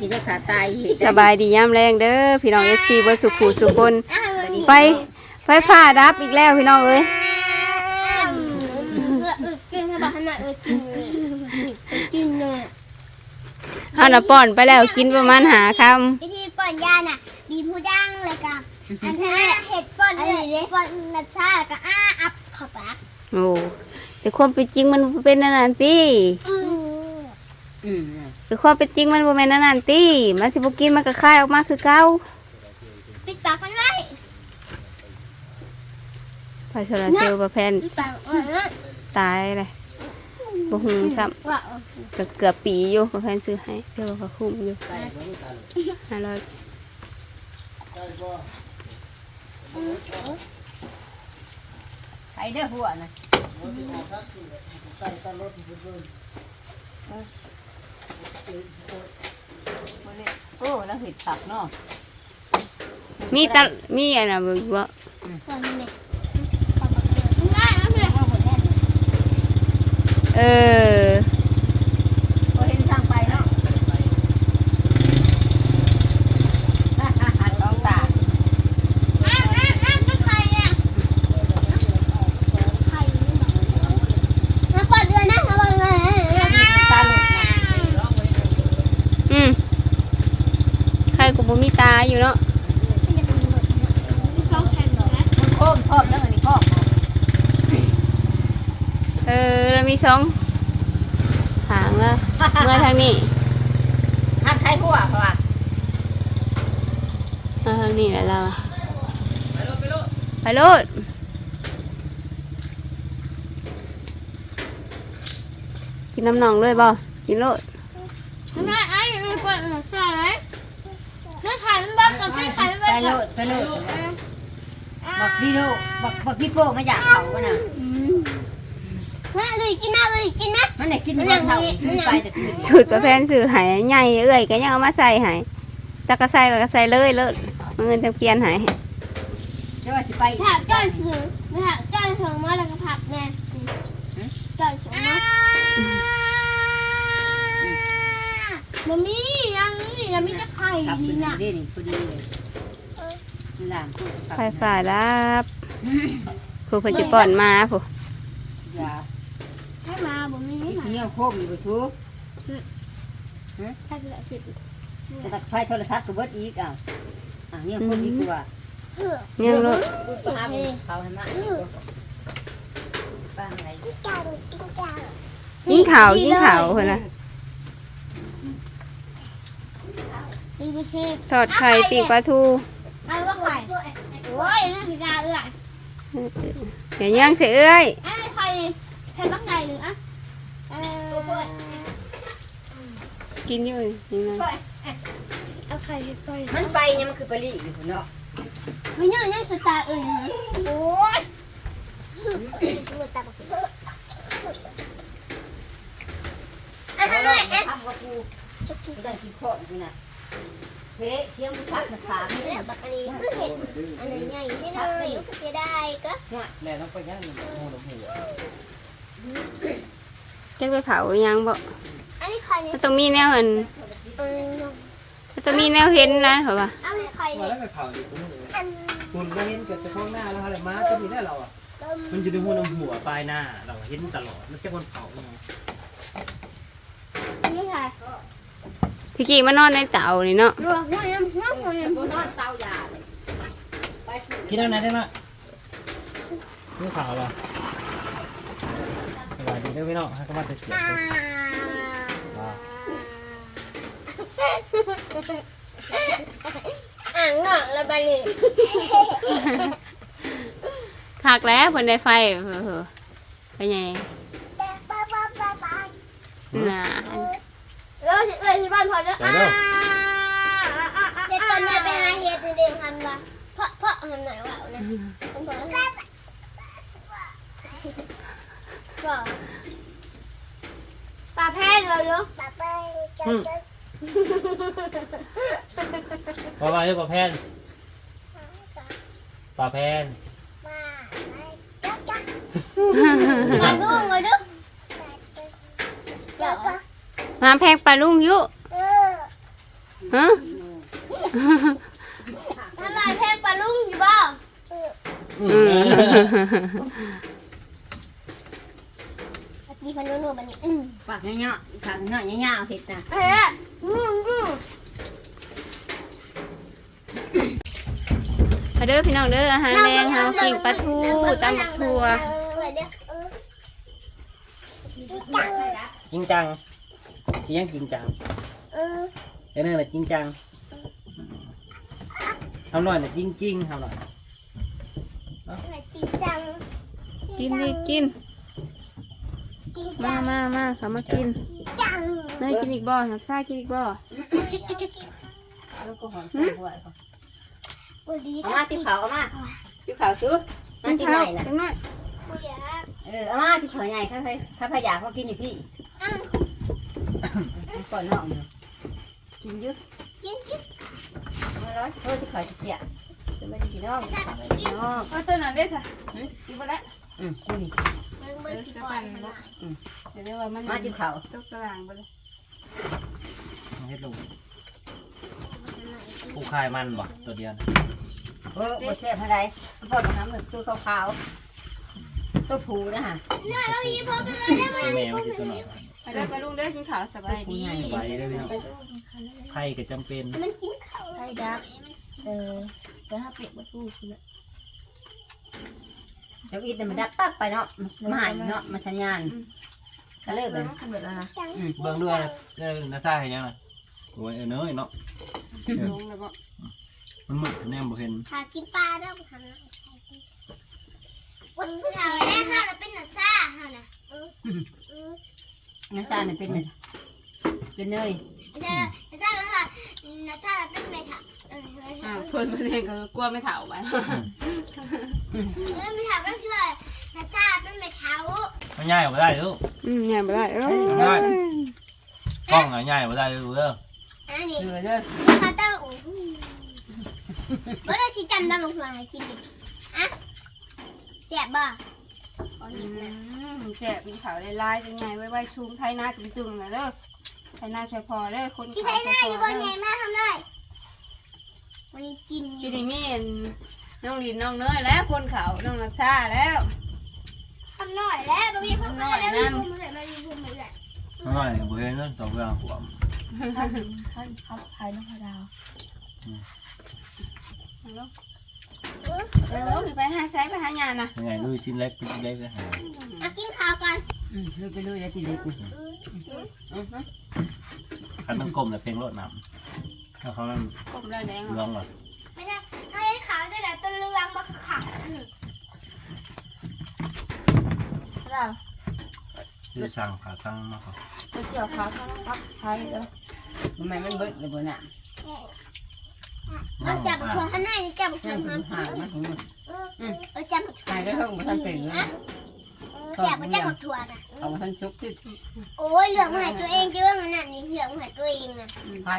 กินจะขาตายเห็นสบายดีย่ำแรงเด้อพี่น้องเอฟซีเบิร์สุขุสุคนไปไฟฟ้าดับอีกแล้วพี่น้องเอ้ยกินให้บอกขนาดเออกินกินเลยเฮาน่ะป้อนไปแล้วกินประมาณหาควิธีป้อนยาน่ะบีบหูดังเลยกับอันนี้เห็ดป้อนเลยป้อนนัชชาแล้วก็อ้าอัพเข้าปากำโอ้แต่ความเป็นจริงมันบ่เป็นนั่นนั่นติอืม แต่ความเป็นจริงมันบ่แม่นนั่นนั่นติมันสิบ่กินมันก็คายออกมาคือเก่าปิดปากมันไว้ไฟโซลาร์เซลล์ประแพนปิดปากมันไว้ตายเลยบ่ฮู้ซ้ำว่าก็เกือบปีอยู่ประแพนซื้อให้เดี๋ยวก็คุ้มอยู่500ไปเด้อหัวนะ โอ้แล้วเห็ดผักเนาะมีตะมีอันน่ะเบิ่งบ่ก่อนนี่ง่ายนะเอออ ก็เห็นทางไปเนาะท้องตา อ้าวอ้าวอ้าวเป็นใครเนี่ยใครมาเปิดเดือนนะมาเปิดเลย ตาหลุดนะ อืมใคร ก็บ่มีตาอยู่เนาะมันโค้งพร้อมแล้วอันนี้พร้อมเออเรามีสองทางแล้ว เมื่อทางนี้ทานไข่หัวเพราะว่ามาทางนี้แหละเราอะไปโลดกินน้ำหนองเลยบ่กินโลดแม่ไอ้ไม่เปิดหนังสือ ไหมแม่ขายมันบ้ากับแม่ขายมันไปบ้าโลกับดไปโลดบักดีโดบักบักพี่โป้มาจากเขาวะน่ะแม่เลยกินนะเลยกินนะมันได้กินบนเขาขึ้นไปแต่คืนสูตรประแพนสื่อใหายใหญ่เอ้ยก็ยังเอามาใส่ใหายตะกะใส่แล้วก็ใส่เลยเลิศมันเงินตะเกียนใหายเจ้าว่าสิไปผักจ้อยซื้อผักจ้อยส่งมาแล้วก็ผักแน่จ้อยส่งมามัมมี่ ยังนี่ยังมีแต่ไข่ขับนี่ขึ้นนะได้นี่พอดีเลยหลานพูดขับไฟฝ่ารับผู้เพนจิป้อนมาผู้อย่าให้มาบ่มีให้มาเงี้ยวโคมอยู่บ่ชูถ้าเกิดสิบจะตัดไฟโทรศัพท์ก็เบิดอีกอะอะเงี้ยวโคมดีกว่าเฮ้อยังโลดพูดไปหาเขาให้มาบ้างอะไรยิ่งข่าวยิ่งข่าวคนละ นี่ไม่ใช่ทอดไข่ปีกปลาทูไอ้ว่าไข่โอ้ยนั่นคือกาเอื้อยเดี๋ยวย่างเสียเอ้ยไอ้ไข่แผ่นบักไก่หนึ่งอะเออกินอยู่ยังไงเอาไข่ให้ไข่มันไปยังมันคือไปรีอยู่เนาะไม่ยังยังสตาร์เอ้ยนะโอ้ยมือตาบักอะทำไมเอ๊ะ ทำกับกูได้กินข้อนี่นะเฮ้เสียงมันพักมาถามเนี่ยบักอันนี้คือเห็ดอันนี้ใหญ่ที่เลยก็เสียดายก็แม่ต้องไปย่างหมูหมูหัวจะไปเผายังบ่อันนี้ไข่เนี่ยมันต้องมีแนวเห็นเออมันต้องมีแนวเห็นนะเหรอวะเอาไข่มาเนี่ยแล้วไปเผาดิคุณอันคุณไม่เห็นเกิดจะข้างหน้าแล้วอะไรมาก็มีได้เราอะมันอยู่ในหัวน้ำหัวปลายหน้าเราเห็นตลอดมันแค่คนเผาไง นี่ค่ะ พี่กี้มานอนในเตานี่เนาะดูหัวยังหัวหัวยังบนนอนเตายาเลยไปสิคิดเอาไหนได้ไหมนี่เผาเหรอสวัสดีด้วยพี่น้องให้ก็มาจะเสียอ่าว้าอ่างเงาะแล้วไปนี่คักแล้วเพิ่นได้ไฟเออไปไงน่ะแล้วเอ้ย ที่บ้านพอจะอ่าเด็กตอนนี้ไปหาเฮ็ดเด็กทันวะเพราะเพราะทำหน่อยว่าเนี่ยผมบอกว่าก็ปลาแพงเลยเนาะปลาแพงปลาปลาเยอะปลาแพนปลาแพนมาดูมาดูเดี๋ยว มาแพงปลาลุงอยู่เออฮะทำลายเพลงปลาลุงอยู่บ่อืมจีพันนุ่นๆแบบนี้อืมปากเงาะๆปากเงาะเงาๆเห็ดนะเอออืมอืมมาเด้อพี่น้องเด้ออาหารแรงเฮากิ่งปลาทูตำบักทั่วจริงจัง เลี้ยงจริงจังเออเดี๋ยวนั่นแหละจริงจังทำหน่อยนะจริงจริงทำหน่อยจริงจังกินดิกิน จริงมาจังมามาเขามากินจังเนยกินอีกบ่นักซ่ากินอีกบ่แล้วก็หอมใส่หัวเขาวันดีเอามาที่เขาเอามาที่เขาซื้อมาที่ไหนน่ะจังน้อยเออเอามาที่เขาใหญ่ข้าใครข้าพยาเขากินอยู่พี่ ก่อนน้องอยู่กินเยอะกินกินมาร้อยเออที่เขาเสียจะไม่ได้กินน้องน้องเอาตัวนั้นเด้อจ้ะกินบ่ได้วอืมนี่มึงเบอร์สิบปอนด์หน่อยเดี๋ยวว่ามันมาที่เขาตกตารางบ่เลยเฮ็ดลูกผู้คายมันบ่ตัวเดียวเออบ่เสียเท่าไรพ่อจะทำแบบตัวขาวๆตัวผูนะฮะน่าเราพี่พอไปเลยได้ไหมตัวแม่ไม่ใช่ตัวหน่อย ไปเด้อไปลุงเด้อกินข้าวสบายดีไปเลยพี่น้องไข่ก็จำเป็นมันกินข้าวไข่ดักเออแต่ถ้าเป็ดมาสู้คือเจ้าอีแต่มันดับปั๊บไปเนาะมาอีกเนาะมาสัญญาณก็เลิกเลยเบิดแล้วนะเบิ่งด้วยนะเออนาซาเห็นยังไงโอ้ยเออเนยเนาะลงแล้วบ่มันมืดแนมบ่เห็นหากินปลาได้ทำนะวันที่เราแม่ข้าวเราเป็นหนังซ่าข้าวนะเออเออ น้ำตาลเนี่ยเป็นเป็นเนยเดี๋ยวหนังซ่าแล้วค่ะหนังซ่าเราเป็นอะไรค่ะเออเอออ้าวเพิ่นบ่ได้ก็กลัวไม่เฒ่าไปเออมีถามก็เชื่อหนังซ่าเป็นแม่เท้ามันง่ายบ่ได้ลูกอืมง่ายบ่ได้เอ้ยง่ายกล้องอะง่ายบ่ได้ลูกเด้ออันนี้เชื่อเด้อคาเต้าโอ้โหเมื่อไรสิจำได้มาเพื่อให้กินดิอะเสียบบ่อ๋ออืนี่นะม แซ่บกินข้าวลายๆเป็นไงไว้ๆชุมไทยนาตึงๆน่ะเด้อไทยนาใช่พอเด้อคนที่ใช้หน้าอยู่บนใหญ่มากทำได้วันนี้กินอกิยู่นนี่มีน้องลินน้องเนยแล้วคนเขาน้องรักษาแล้ว ทำหน่อยแล้วบะหมี่ทำหน่อยแล้วมีภูมิเหลือมามีภูมิเหลือง่ายบ่เห็นเนาะตัวเวลาหัวเขาขายน้ำดาว เออไปหาใช้ไปหางานนะยังไงลูกชิ้นเล็กชิ้นเล็กนะฮะอะกินข้าวกันอืมลุยไปลุยแล้วทีเล็กกูคันต้องกลมแต่เพลงรดน้ำถ้าเขามันก้มแล้วแดงร้องว่ะไม่ได้ถ้าให้ขาวได้แต่ต้นเรืองมาขาวคือสั่งขาตั้งมาครับเกี่ยวขาทั้งพับไทยแล้วทำไมมันเบิดเลยบนน่ะ เราจับหัวข้างในนี่จับหัวนั่งข้างห่างมาถึงมันเออจับหัวหายได้เพิ่งมาทันเป็นเลยเสียบจับหัวถั่วน่ะเอามาทันชุกที่โอ้ยเหลืองหายตัวเองเยอะมันน่ะนี่เหลืองหายตัวเองน่ะไฟ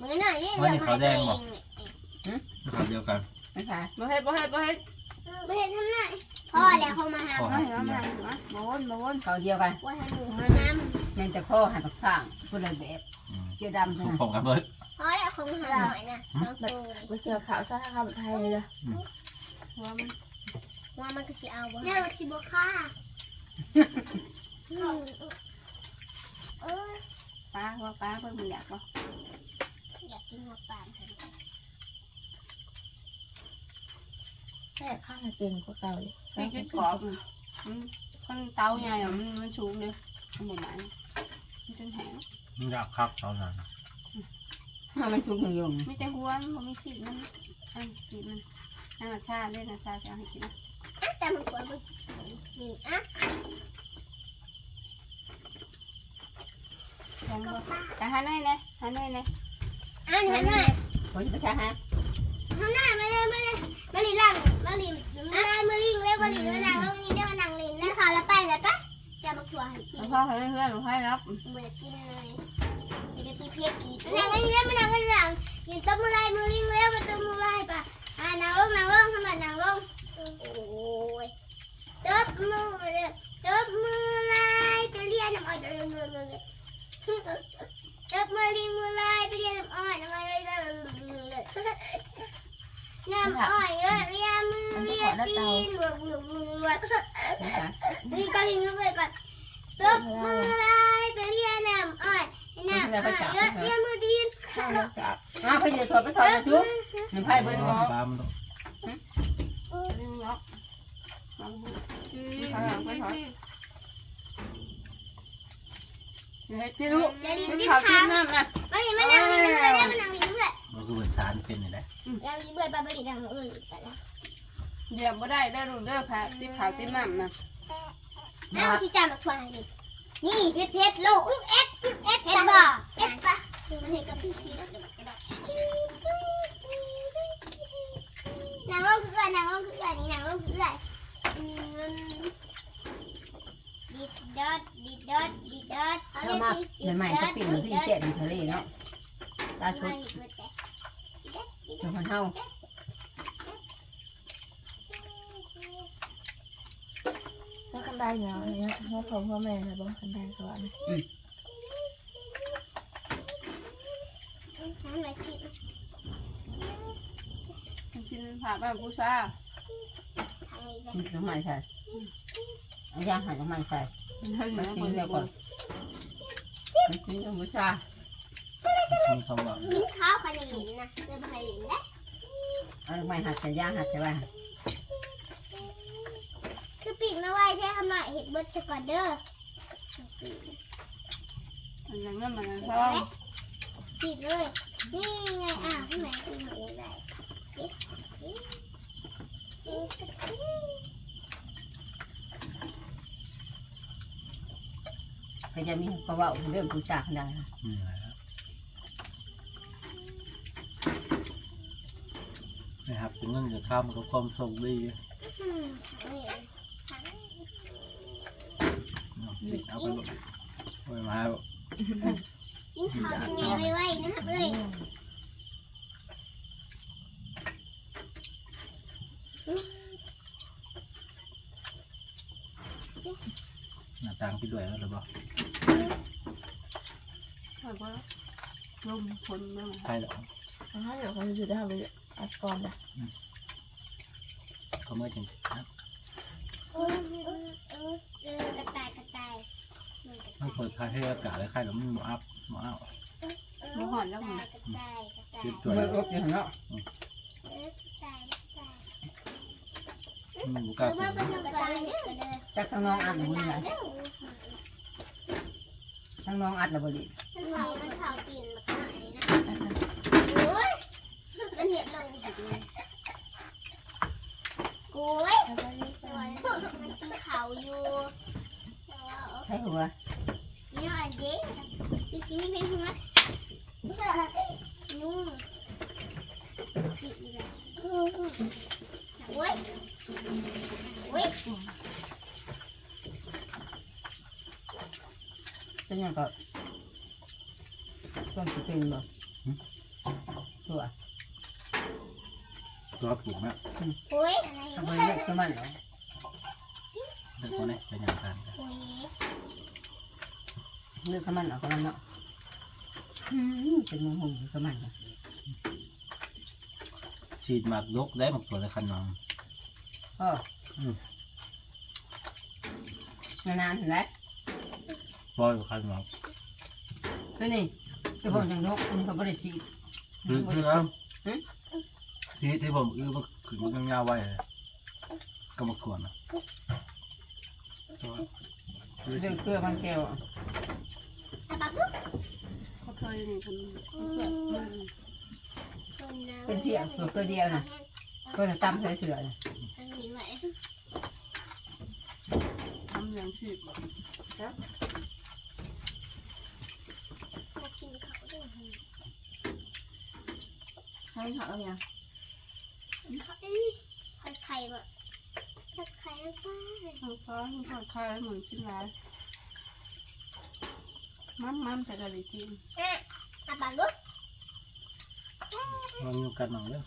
มือหน่อยนี่เหลืองหายตัวเองเขาเดียวกันไม่ใช่บ่เฮ็ดบ่เฮ็ดบ่เฮ็ดไม่เห็นทำหน่อยพ่อแล้วเขามาหาขอมาให้ให้มาให้มาบ่วนบ่วนเขาเดียวกันว่าให้หนูมาน้ยังจะข้อหันข้างคนละแบบเจียวดำทุใช่กไหมผมกันเบิดำพ่ อแล้วคงหาหน่อยนะสองตัวบ่เกี่ยวขาวซะคำไทยเลยว่ามันว่ามันก็สิเอาบ่เนี่ยเราสิบ่ค่าเออป้าว่าป้าเพิ่นมันอยากบ่อยากกินหัวปลาแค่ข้างในเป็นก็เก่าเลยไปกินกรอบมันคนเตาใหญ่อะมันมันสูงเด้อมันบ่หมายมันจนแห้งมันอยากคักตอนนั้ นถ้ามันชุกมันยงมีแต่หัวมันบ่มีขีดมันอันขีดมันนั่นน่ะชาเด้อนะชาจะเอาให้กินอะแต่มันควรบ่นี่อะแข็งบ่แต่หาหน่อยนะหาหน่อยนะอะนี่หน่อยคนจะไปฮะทำหน้าไม่ได้ไม่ได้มาลีล่างมาลีไม่ได้มาลิงเรียกมาลีมานั่งลงนี่ได้มานั่งลินนะค่ะแล้วไปแล้วก็จะมาถั่วให้กินแล้วพ่อเขาเพื่อนหนูให้รับเบื่อกินเลยเดี๋ยวตีเพชรอีกนั่งไอ้นี่มานั่งกันหลังยืนต้มมือไรมือลิงแล้วมาต้มมือไรปะอ่านั่งลงนั่งลงทำไมนั่งลงโอ้ยต้มมือเลยต้มมือไรไปเรียนน้ำอ้อยต้มมือเลย Nàng lên với nàng lên nàng Nhìn tôm mưa lai mưa liên leo với tôm mưa lai bà À nàng luôn nàng luôn không nàng luôn Ôi Tớp mưa Tớp mưa lai Tôi liên nằm ơi tôi liên mưa mưa Tớp mưa liên mưa lai Tôi liên nằm ở nằm. Ở Nằm ở ria mưa น้ำอ้อยน้ำอ้อยเอ้ยเรียมือตีนข้าวจับอ้าวไปเดี๋ยวถอดไปถอดมาชุบหนึ่งไพ่เบิร์ดหมอปลามันต้องที่ลูกเดี๋ยวลิงมันก์ขาวขากินน้ำนะไม่ไม่นั่งลิงก์เลยไม่นั่งลิงเลยมันคือเหมือนสารเป็นอย่างไรยังลิงก์เลยปลาบริดังเอ้ยแต่ละเดี๋ยวบ่ได้ได้ลูกเด้อค่ะที่ขาวที่น้ำนะน้ำชิจามาทวนนี่ นี่เพชรเพชรโลกเอสเอสเพชรบ่เอสปะมันเห็นกับพี่พีนางร้องคืออะไรนางร้องคืออะไรนี่นางร้องคืออะไรดิดดอดดิดดอดดิดดอดถ้ามาใหม่ๆก็ปิ่นที่เจ็ดในทะเลเนาะตาชุดอยู่คนเท่า แล้วคันได้เนาะเนี่ยให้พ่อพ่อแม่นะบ้างคันได้สวรรค์กินผักแบบผู้ชาน้ำมันใส่เอาย่างหั่นน้ำมันใส่มันกินเดี๋ยวก่อนมันกินกับผู้ชามีคำว่ากินข้าวใครจะหลินนะจะไปหลินได้เอาไม่หัดใส่ย่างหัดใส่ไว้คื อปิดมาไว้แค่ทำหน่อยเห็ดเบิร์ดสกอตเดอร์มันยังเงินมันท้องปิดเลย นี่ไงอะพี่แม่ปิดหมดเลยก็จะมีเพราะว่าเรื่องผู้ชาขนาดนี่แหละนะครับเป็นเงินจะข้ามกับความโชคดี อืม นี่เอาไปหมดไปมากินข้าวยังไงไว้ๆนะครับเลยหน้าต่างพี่ด้วยแล้วหรือเปล่าแบบว่าลมคนไม่ใช่หรอเอาให้เดี๋ยวเขาจะได้เอาไปอัดก่อนนะเขาเมื่อจริงนะ เออเออเออเออกระต่ายกระต่าย มันเปิดค่าให้อากาศแล้วใครเราไม่หมออัพหมออัพเออกระต่ายกระต่ายกระต่ายคิดตัด้ววยรถอยู่เนาะเออกระต่ายกระต่ายมันบุกเอล้าอเปิว่าดเป็นกระต่ายเนี่ยกระเดินจากทางน้องอัดหรือบ่ได้ทางน้องอัดหรือบ่ได้มันเผามันเผาตีนมาขนาดนี้นะโอ้ยมันเห็ดลงโอ้ยมันกินเขาอยู่ใช่หัว นี่อันเด็กพี่ซีนี่เป็นหัวนุ่มปิดเลยโอ้ยโอ้ยเป็นยังก็ต้องเป็ นบ่ตัวตัวผูกนะโอ้ยอะไรทำไมเนี่ยเลือกตัวมันเนาะเด็กคนนี้เป็นอย่างกันโอ้ยเลือกตัวมันออกกันเนาะเป็นมงคลตัวมันฉีดหมากยกได้หมากตัวเลยคันน้องก็นานๆเห็นไหมปล่อยคันน้องตัวนี้ที่ผมยังนกมันก็บริสีคือคือแล้วที่ที่ผมอื้อมันขึ้นมันยาวๆไว้ก็มากวนนะตัวเรื่องเกลือมันแก้วอาบักลูก เขาเคยนี่เป็นเป็เป็นเพียงตัวเกลือเดียวนะก็จะตำเสือเสือนะอันนี้ไว้ทำอย่างที่มากินเขาด้วยให้เขาเอาอย่างเขาเอ้ยผัดไข่แบบผัดไข่แล้วป้าเขาก็เขาคายเหมือนกินไร มันมันแต่กะลิกินอะอาบักลูกมันอยู่กันหน่องเด้อ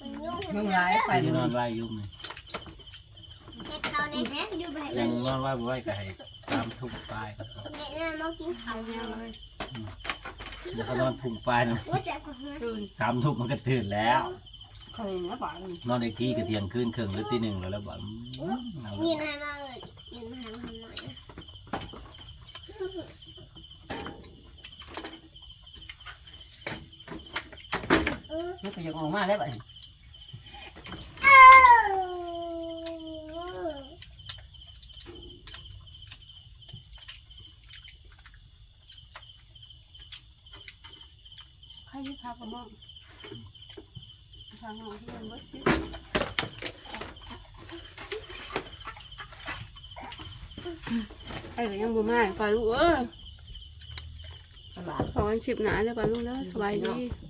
มันยุ่งมึงร้ายไปไปมึงนอนไว้ยุ่งนี่เฮ็ดเขาในแม่ดูไปยังนอนไว้บ่ไว้ก็ให้สามทุ่มปลายก็เนี่ยน่ะมองกินเขาเอาเนี่เนี่ยยเลยแล้วก็นอนทุ่มปลายนะว่าจะของตื่นสามทุ่มมันก็ตื่นแล้วทเคยนะบ้านนอนอีกทีก็เที่ยงคืนครึ่งหรือตีหนึ่งแล้วแล้วบ่อืมเอายิละนให้มากเลยยินให้มาทำหน่อยนะ นี่ก็ยังออกมาแล้วบ้านใครที่พักบ้างทางของที่มันเบิดชิไอ้ก็ยังบ่มาไปลูกเอ้ยตลาดขอวันชิบหนาจะไปลูกเด้อสบายดีเ